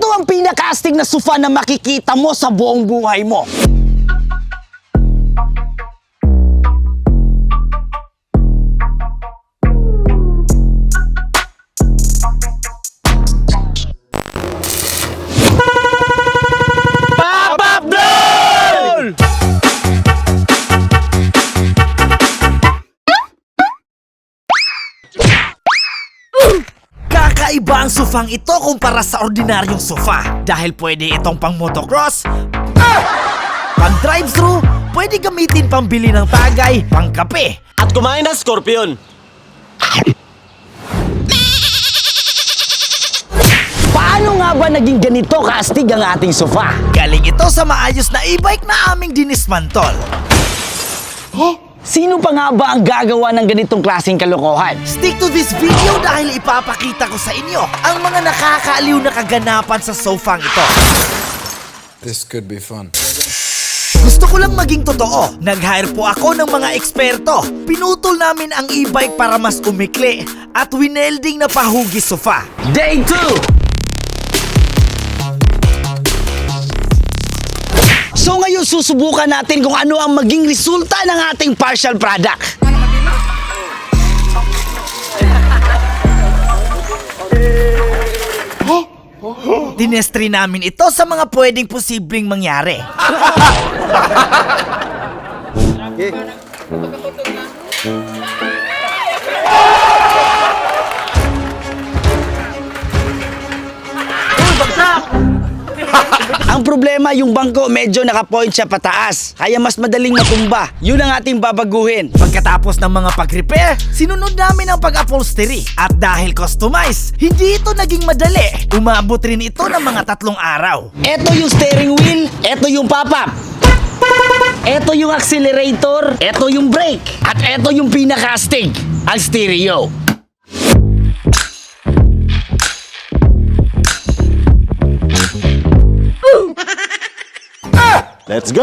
Ito ang pinakastig na sofa na makikita mo sa buong buhay mo. Kakaiba ang sofang ito kumpara sa ordinaryong sofa dahil pwede itong pang motocross, pang drive-thru, pwede gamitin pang bili ng tagay, pang kape, At kumain ng scorpion. Paano nga ba naging ganito kaastig ang ating sofa? Galing ito sa maayos na e-bike na aming dinismantol. Sino pa nga ba ang gagawa ng ganitong klaseng kalokohan? Stick to this video dahil ipapakita ko sa inyo ang mga nakakaaliw na kaganapan sa sofang ito. This could be fun. Gusto ko lang maging totoo. Nag-hire po ako ng mga eksperto. Pinutol namin ang e-bike para mas umikli at winelding na pahugis sofa. Day 2! So ngayon susubukan natin kung ano ang maging resulta ng ating partial product. Dinestri namin ito sa mga pwedeng posibleng mangyari. Ang problema, yung bangko medyo nakapoint siya pataas. Kaya mas madaling matumba. Yun ang ating babaguhin. Pagkatapos ng mga pag-repair, sinunod namin ang pag-upholstery. At dahil customized, hindi ito naging madali. Umabot rin ito ng mga tatlong araw. Ito yung steering wheel, ito yung pop-up. Ito yung accelerator, ito yung brake, at ito yung pinakastig, ang stereo. Let's go!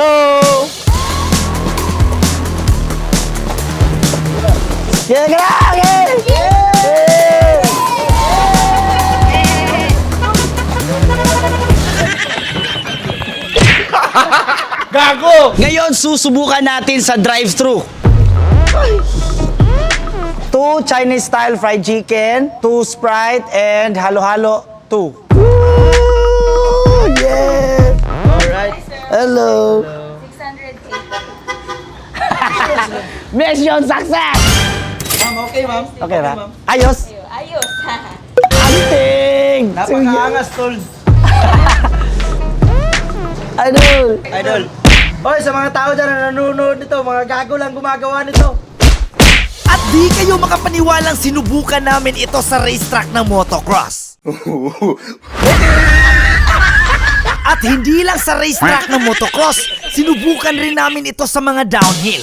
Kaya ka Gago! Ngayon, susubukan natin sa drive-thru. Two Chinese style fried chicken, two Sprite, and halo-halo, two. Ooh, yeah! Hello. 608. Mission success! Ma'am, okay ma'am. Okay ba? Ayos? Ayos. Anting! Napakaangas, tol. Idol! Idol. Hoy, sa mga tao dyan na nanonood nito, mga gago lang gumagawa nito. At di kayo makapaniwalang sinubukan namin ito sa racetrack ng motocross. At hindi lang sa racetrack ng motocross, sinubukan rin namin ito sa mga downhill.